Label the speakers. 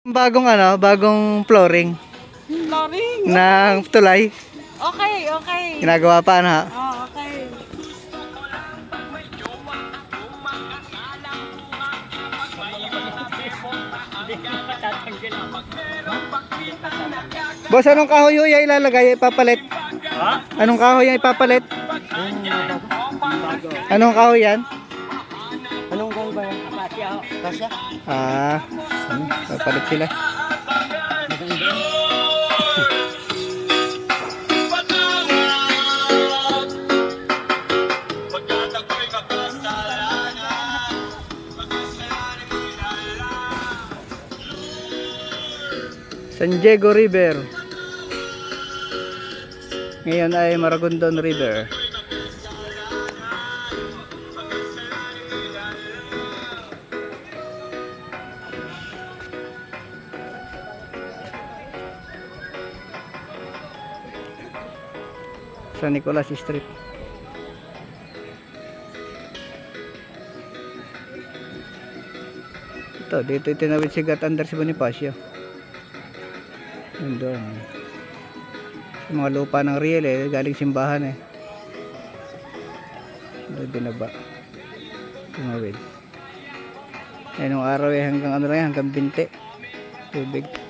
Speaker 1: Bagong ano, bagong flooring
Speaker 2: Flooring.
Speaker 1: ng tulay.
Speaker 2: Okay, okay.
Speaker 1: Ginagawa pa na.
Speaker 2: Oh, okay.
Speaker 1: Boss, anong kahoy yung ilalagay? Ipapalit?
Speaker 3: Ha?
Speaker 1: Anong kahoy yung ipapalit? Anong kahoy yan?
Speaker 2: Anong gawin ba yan? Akasya. Akasya?
Speaker 1: Ah, ano, papalit sila. San Diego River. Ngayon ay Maragondon River. San Nicolas Street. Ito, dito itinawid si Gat Anders Bonifacio. Yun doon. Sa mga lupa ng real eh, galing simbahan eh. Doon binaba. Tumawid. Eh, araw eh, hanggang ano lang yan, hanggang binte. Tubig.